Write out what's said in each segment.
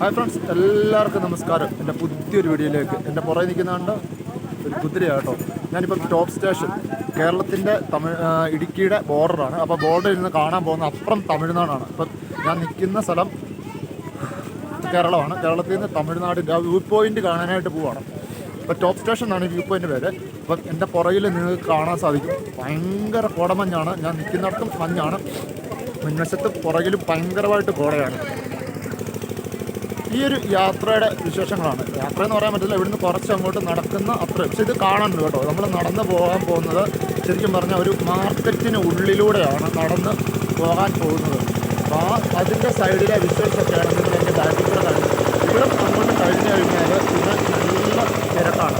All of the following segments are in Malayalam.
ഹായ് ഫ്രണ്ട്സ് എല്ലാവർക്കും നമസ്കാരം. എന്റെ പുതിയൊരു വീഡിയോയിലേക്ക്. എന്റെ പുറകെ നിൽക്കുന്നുണ്ട് ഒരു കുതിരയാട്ടോ. ഞാനിപ്പം ടോപ്പ് സ്റ്റേഷൻ കേരളത്തിന്റെ തമിഴ് ഇടുക്കിയുടെ ബോർഡറാണ് അപ്പോൾ ബോർഡറിൽ നിന്ന് കാണാൻ പോകുന്ന അപ്പുറം തമിഴ്നാടാണ്. ഇപ്പം ഞാൻ നിൽക്കുന്ന സ്ഥലം കേരളമാണ്. കേരളത്തിൽ നിന്ന് തമിഴ്നാടിന്റെ ആ വ്യൂ പോയിന്റ് കാണാനായിട്ട് പോവാണ്. ഇപ്പോൾ ടോപ്പ് സ്റ്റേഷൻ എന്നാണ് വ്യൂ പോയിന്റ് പേര്. അപ്പം എന്റെ പുറകിൽ നിങ്ങൾക്ക് കാണാൻ സാധിക്കും. ഭയങ്കര കോടമഞ്ഞാണ്. ഞാൻ നിൽക്കുന്നിടത്തും മഞ്ഞാണ്. മുൻവശത്ത് പുറകിലും ഭയങ്കരമായിട്ട് കോടയാണ്. ഈ ഒരു യാത്രയുടെ വിശേഷങ്ങളാണ്. യാത്ര എന്ന് പറയാൻ പറ്റില്ല ഇവിടുന്ന് കുറച്ച് അങ്ങോട്ട് നടക്കുന്ന അത്ര. പക്ഷെ ഇത് കാണുന്നുണ്ട് കേട്ടോ. നമ്മൾ നടന്ന് പോകാൻ പോകുന്നത് ശരിക്കും പറഞ്ഞാൽ ഒരു മാർക്കറ്റിന് ഉള്ളിലൂടെയാണ് നടന്ന് പോകാൻ പോകുന്നത്. അപ്പോൾ ആ അതിന്റെ സൈഡിലെ വിശേഷമൊക്കെയാണ് നിങ്ങൾ എന്റെ ബാക്കിൽ കാണുന്നത് ഇവിടെ അങ്ങോട്ട് കഴിഞ്ഞ് കഴിഞ്ഞാൽ പിന്നെ നല്ല തിരക്കാണ്.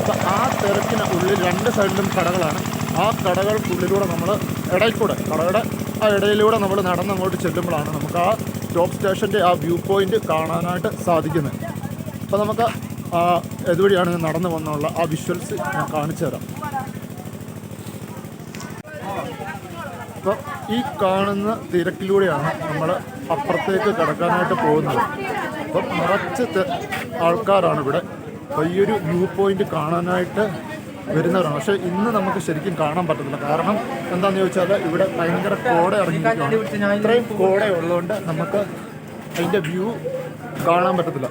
അപ്പോൾ ആ തിരക്കിന് ഉള്ളിൽ രണ്ട് സൈഡിലും കടകളാണ്. ആ കടകൾക്കുള്ളിലൂടെ നമ്മൾ ഇടയിൽ കൂടെ കടയുടെ ആ ഇടയിലൂടെ നമ്മൾ നടന്ന് അങ്ങോട്ട് ചെല്ലുമ്പോഴാണ് നമുക്ക് ആ ടോപ്പ് സ്റ്റേഷന്റെ ആ വ്യൂ പോയിന്റ് കാണാനായിട്ട് സാധിക്കുന്നത് അപ്പോൾ നമുക്ക് ഇതുവഴിയാണ് നടന്നു വന്നുള്ള ആ വിഷ്വൽസ് ഞാൻ കാണിച്ചു തരാം. അപ്പോൾ ഈ കാണുന്ന തിരക്കിലൂടെയാണ് നമ്മൾ അപ്പുറത്തേക്ക് കിടക്കാനായിട്ട് പോകുന്നത്. അപ്പം നിറച്ച് ആൾക്കാരാണ് ഇവിടെ. അപ്പോൾ ഈ ഒരു വ്യൂ പോയിന്റ് കാണാനായിട്ട് വരുന്നവരാണ്. പക്ഷേ ഇന്ന് നമുക്ക് ശരിക്കും കാണാൻ പറ്റത്തില്ല. കാരണം എന്താണെന്ന് ചോദിച്ചാൽ ഇവിടെ ഭയങ്കര കോട ഇറങ്ങിയിരിക്കുകയാണ്. ഇത്രയും കോട ഉള്ളതുകൊണ്ട് നമുക്ക് അതിന്റെ വ്യൂ കാണാൻ പറ്റത്തില്ല.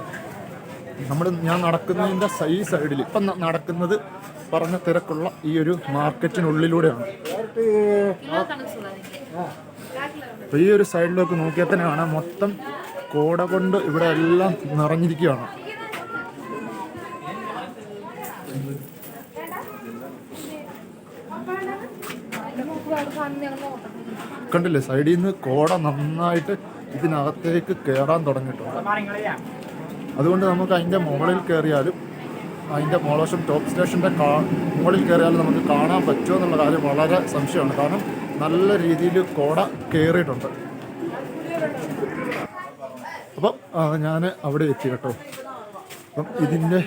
നമ്മൾ ഞാൻ നടക്കുന്നതിന്റെ ഈ സൈഡിൽ ഇപ്പം നടക്കുന്നത് പറഞ്ഞ തിരക്കുള്ള ഈ ഒരു മാർക്കറ്റിനുള്ളിലൂടെയാണ്. അപ്പോൾ ഈ ഒരു സൈഡിലേക്ക് നോക്കിയാൽ തന്നെയാണ് മൊത്തം കോട കൊണ്ട് ഇവിടെ എല്ലാം നിറഞ്ഞിരിക്കുകയാണ്. കണ്ടില്ലേ? സൈഡിൽ നിന്ന് കോട നന്നായിട്ട് ഇതിനകത്തേക്ക് കയറാൻ തുടങ്ങിയിട്ടുണ്ട്. അതുകൊണ്ട് നമുക്ക് അതിന്റെ മുകളിൽ കയറിയാലും അതിന്റെ മോളോഷം ടോപ്പ് സ്റ്റേഷന്റെ കാ മുകളിൽ കയറിയാലും നമുക്ക് കാണാൻ പറ്റുമോ എന്നുള്ള കാര്യം വളരെ സംശയമാണ്. കാരണം നല്ല രീതിയിൽ കോട കയറിയിട്ടുണ്ട് അപ്പം ഞാൻ അവിടെ എത്തി കേട്ടോ. അപ്പം ഇതിന്റെ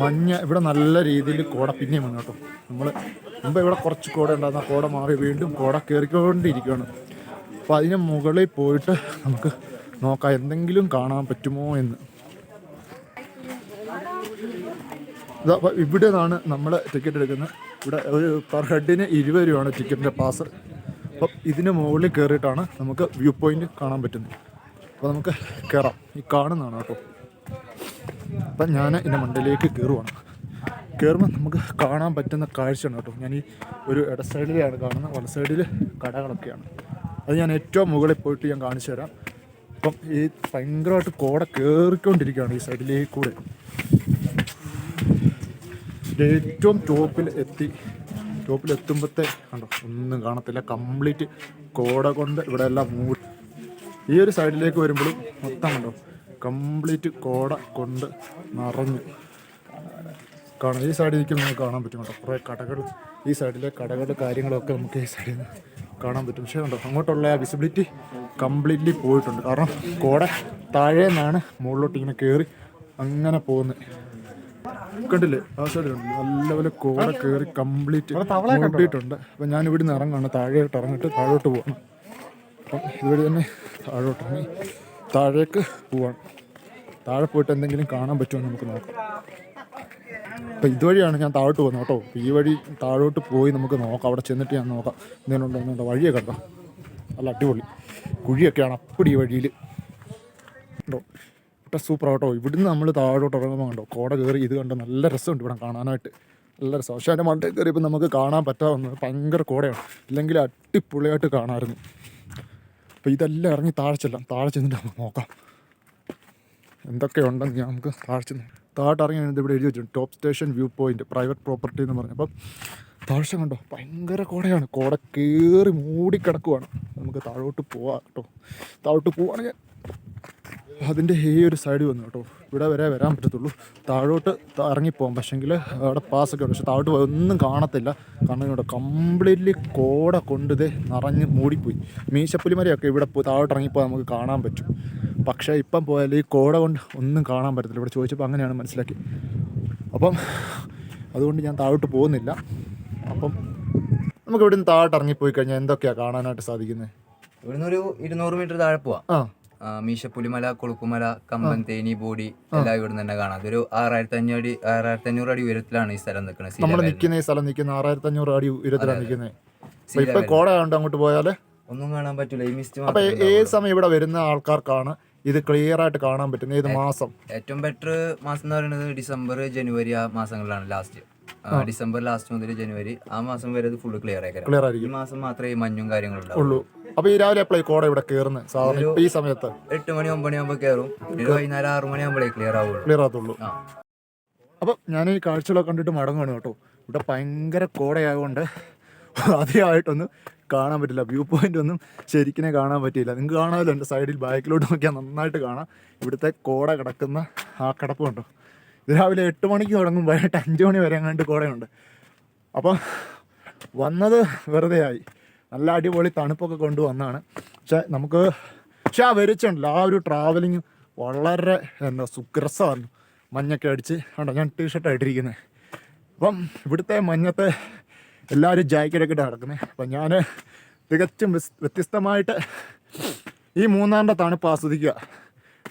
മഞ്ഞ ഇവിടെ നല്ല രീതിയിൽ കോട പിന്നെയും വന്നു കേട്ടോ. നമ്മൾ മുമ്പ് ഇവിടെ കുറച്ച് കോട ഉണ്ടായിരുന്ന. കോട മാറി വീണ്ടും കോട കയറിക്കൊണ്ടിരിക്കുകയാണ്. അപ്പോൾ അതിന് മുകളിൽ പോയിട്ട് നമുക്ക് നോക്കാം എന്തെങ്കിലും കാണാൻ പറ്റുമോ എന്ന്. ഇവിടെ നിന്നാണ് നമ്മൾ ടിക്കറ്റ് എടുക്കുന്നത്. ഇവിടെ ഒരു പെർ ഹെഡിന് ഇരുപത് രൂപയാണ് ടിക്കറ്റിന്റെ പാസ് അപ്പം ഇതിന് മുകളിൽ കയറിയിട്ടാണ് നമുക്ക് വ്യൂ പോയിന്റ് കാണാൻ പറ്റുന്നത്. അപ്പോൾ നമുക്ക് കയറാം ഈ കാണുന്നതാണ് കേട്ടോ. അപ്പം ഞാൻ എന്റെ മണ്ടയിലേക്ക് കയറുവാണ്. കയറുമ്പോൾ നമുക്ക് കാണാൻ പറ്റുന്ന കാഴ്ചയാണ് കേട്ടോ. ഞാൻ ഈ ഒരു ഇട സൈഡിലാണ് കാണുന്നത്. വല സൈഡിൽ കടകളൊക്കെയാണ്. അത് ഞാൻ ഏറ്റവും മുകളിൽ പോയിട്ട് ഞാൻ കാണിച്ചു തരാം. അപ്പം ഈ ഭയങ്കരമായിട്ട് കോട കയറിക്കൊണ്ടിരിക്കുകയാണ് ഈ സൈഡിലേക്ക് കൂടെ. ഏറ്റവും ടോപ്പിൽ എത്തി. ടോപ്പിൽ എത്തുമ്പോഴത്തെ കണ്ടോ? ഒന്നും കാണത്തില്ല. കംപ്ലീറ്റ് കോട കൊണ്ട് ഇവിടെ എല്ലാം മൂടി. ഈ ഒരു സൈഡിലേക്ക് വരുമ്പോഴും മൊത്തം കണ്ടോ? കംപ്ലീറ്റ് കോട കൊണ്ട് നിറഞ്ഞു. കാണാം ഈ സൈഡിൽ നിൽക്കുമ്പോൾ നമുക്ക് കാണാൻ പറ്റും കേട്ടോ. കുറേ കടകൾ ഈ സൈഡിലെ കടകൾ കാര്യങ്ങളൊക്കെ നമുക്ക് ഈ സൈഡിൽ നിന്ന് കാണാൻ പറ്റും. പക്ഷേ കണ്ടോ അങ്ങോട്ടുള്ള ആ വിസിബിലിറ്റി കംപ്ലീറ്റ്ലി പോയിട്ടുണ്ട്. കാരണം കോട താഴെ നിന്നാണ് മുകളിലോട്ട് ഇങ്ങനെ കയറി അങ്ങനെ പോകുന്നത്. കണ്ടില്ലേ? ആ സൈഡിലുണ്ട് നല്ലപോലെ കോട കയറി കംപ്ലീറ്റ് കൂട്ടിയിട്ടുണ്ട് അപ്പം ഞാൻ ഇവിടുന്ന് ഇറങ്ങാണ് താഴെയോട്ട് ഇറങ്ങിട്ട് താഴോട്ട് പോകണം അപ്പം ഇവിടെ തന്നെ താഴോട്ട് ഇറങ്ങി താഴേക്ക് പോവാണ്. താഴെ പോയിട്ട് എന്തെങ്കിലും കാണാൻ പറ്റുമോ നമുക്ക് നോക്കാം. അപ്പം ഇതുവഴിയാണ് ഞാൻ താഴോട്ട് പോകുന്നത് കേട്ടോ. ഈ വഴി താഴോട്ട് പോയി നമുക്ക് നോക്കാം. അവിടെ ചെന്നിട്ട് ഞാൻ നോക്കാം. എന്തെങ്കിലും ഉണ്ടോ വഴിയൊക്കെ കണ്ടോ? നല്ല അടിപൊളി. കുഴിയൊക്കെയാണ് അപ്പടി ഈ വഴിയിൽ ഉണ്ടോ? ഇവിടെ സൂപ്പർ ആട്ടോ. ഇവിടുന്ന് നമ്മൾ താഴോട്ട് ഇറങ്ങുമ്പോൾ കണ്ടോ? കോട കയറി ഇത് കണ്ടോ? നല്ല രസമുണ്ട് ഇവിടെ കാണാനായിട്ട്. നല്ല രസം. പക്ഷേ അതിന്റെ മണ്ടയിൽ കയറിയപ്പോൾ നമുക്ക് കാണാൻ പറ്റാവുന്നത് ഭയങ്കര കോടയാണ്. ഇല്ലെങ്കിൽ അടിപൊളിയായിട്ട് കാണാമായിരുന്നു. അപ്പോൾ ഇതെല്ലാം ഇറങ്ങി താഴെ ചെല്ലാം. താഴെ ചെന്നിട്ട് നമുക്ക് നോക്കാം. എന്തൊക്കെയുണ്ടെന്ന് നമുക്ക് താഴ്ച താഴ്ത്ത് ഇറങ്ങി ഇവിടെ എഴുതി വെച്ചിട്ടുണ്ട്. Top station view point private property എന്ന് പറഞ്ഞു. അപ്പം താഴ്ച കണ്ടോ? ഭയങ്കര കോടയാണ്. കോട കയറി മൂടിക്കിടക്കുവാണ്. നമുക്ക് താഴോട്ട് പോവാം കേട്ടോ. താഴോട്ട് പോവാണെങ്കിൽ അതിന്റെ ഈ ഒരു സൈഡ് വന്നു കേട്ടോ. ഇവിടെ വരെ വരാൻ പറ്റത്തുള്ളൂ. താഴോട്ട് ഇറങ്ങിപ്പോകാം പക്ഷെങ്കിൽ അവിടെ പാസ്സൊക്കെ ഉണ്ട്. പക്ഷെ താഴോട്ട് പോയി ഒന്നും കാണത്തില്ല. കാരണം ഇവിടെ കംപ്ലീറ്റ്ലി കോട കൊണ്ട് ഇത് നിറഞ്ഞ് മൂടിപ്പോയി. മീശപ്പുലിമരയൊക്കെ ഇവിടെ പോയി താഴോട്ട് ഇറങ്ങിപ്പോയി നമുക്ക് കാണാൻ പറ്റും. പക്ഷേ ഇപ്പം പോയാൽ ഈ കോട കൊണ്ട് ഒന്നും കാണാൻ പറ്റത്തില്ല. ഇവിടെ ചോദിച്ചപ്പോൾ അങ്ങനെയാണ് മനസ്സിലാക്കി. അപ്പം അതുകൊണ്ട് ഞാൻ താഴോട്ട് പോകുന്നില്ല. അപ്പം നമുക്ക് ഇവിടെ നിന്ന് താഴോട്ട് ഇറങ്ങിപ്പോയി കഴിഞ്ഞാൽ എന്തൊക്കെയാണ് കാണാനായിട്ട് സാധിക്കുന്നത്? ഇവിടുന്ന് ഒരു ഇരുന്നൂറ് മീറ്റർ താഴെ പോവാം. ആ, മീശപ്പുലിമല കൊളുക്കുമല കമ്പം തേനി ബോഡി എല്ലാം ഇവിടെ തന്നെ കാണാം. അതൊരു ആറായിരത്തി അഞ്ഞൂറ് അടി ആറായിരത്തി അഞ്ഞൂറ് അടി ഉയരത്തിലാണ് ഈ സ്ഥലം നിൽക്കുന്നത് നമ്മൾ നിൽക്കുന്ന ഈ സ്ഥലം നിൽക്കുന്ന ആറായിരത്തി അഞ്ഞൂറ് അടി ഉയരത്തിലാണ് നിൽക്കുന്നത്. ഇപ്പൊ കോട ആയതുകൊണ്ട് അങ്ങോട്ട് പോയാൽ? ഒന്നും കാണാൻ പറ്റില്ല ഈ മിസ്റ്റ് അപ്പൊ ഏത് സമയം ഇവിടെ വരുന്ന ആൾക്കാർക്കാണ് ഇത് ക്ലിയർ ആയിട്ട് കാണാൻ പറ്റുന്നത്? ഏത് മാസം? ഏറ്റവും ബെറ്റർ മാസം എന്ന് പറയുന്നത് ഡിസംബർ ജനുവരി ആ മാസങ്ങളിലാണ് ലാസ്റ്റ് ഡിസംബർ ലാസ്റ്റ് മുതൽ ജനുവരി ആ മാസം വരെ ഇത് ഫുള്ള് ക്ലിയർ ആയിരിക്കും. ക്ലിയർ ഈ ആയിരിക്കും മാസം മാത്രമേ ഈ മഞ്ഞും കാര്യങ്ങളും ഉണ്ടാവും ഉള്ളൂ. അപ്പൊ ഈ രാവിലെ എപ്പോഴേ ഈ കോട ഇവിടെ കയറുന്നത് സാധാരണ ഇപ്പൊ ഈ സമയത്ത്? എട്ട് മണി ഒമ്പത് മണിയാകുമ്പോൾ കയറും പിന്നെ വൈകുന്നേരം ആറു മണിയാകുമ്പോഴേ ക്ലിയർ ആവുള്ളൂ. ക്ലിയർ ആകത്തുള്ളൂ. ആ. അപ്പൊ ഞാൻ ഈ കാഴ്ചകളൊക്കെ കണ്ടിട്ട് മടങ്ങുകയാണ് കേട്ടോ. ഇവിടെ ഭയങ്കര കോടയായതുകൊണ്ട് അധികമായിട്ടൊന്നും കാണാൻ പറ്റില്ല. വ്യൂ പോയിന്റ് ഒന്നും ശരിക്കും കാണാൻ പറ്റിയില്ല. നിങ്ങൾക്ക് കാണാമല്ലോ എന്റെ സൈഡിൽ ബാക്കിലോട്ട് നോക്കിയാൽ നന്നായിട്ട് കാണാം. ഇവിടുത്തെ കോട കിടക്കുന്ന ആ കിടപ്പ് കണ്ടോ ഇത് രാവിലെ എട്ട് മണിക്ക് തുടങ്ങും വൈകിട്ട് അഞ്ച് മണി വരെ അങ്ങാണ്ട് കോടയുണ്ട്. അപ്പോൾ വന്നത് വെറുതെ ആയി. നല്ല അടിപൊളി തണുപ്പൊക്കെ കൊണ്ടുവന്നാണ് പക്ഷെ നമുക്ക് പക്ഷെ ആ വരിച്ചുണ്ടല്ലോ ആ ഒരു ട്രാവലിങ് വളരെ എന്താ സുഗ്രസമായിരുന്നു. മഞ്ഞൊക്കെ അടിച്ച്. കണ്ടോ ഞാൻ ടീഷർട്ട് ഇട്ടിരിക്കുന്നത് അപ്പം ഇവിടുത്തെ മഞ്ഞത്തെ എല്ലാവരും ജാക്കറ്റൊക്കെ ഇട്ട് നടക്കുന്നത് അപ്പം ഞാൻ തികച്ചും വ്യത്യസ്തമായിട്ട് ഈ മൂന്നാറിന്റെ തണുപ്പ് ആസ്വദിക്കുക.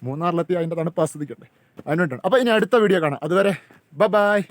മൂന്നാറിലെത്തി അതിന്റെ തണുപ്പ് ആസ്വദിക്കട്ടെ. അതിനുവേണ്ടിയാണ്. അപ്പോൾ ഇനി അടുത്ത വീഡിയോ കാണാം. അതുവരെ ബ ബായ്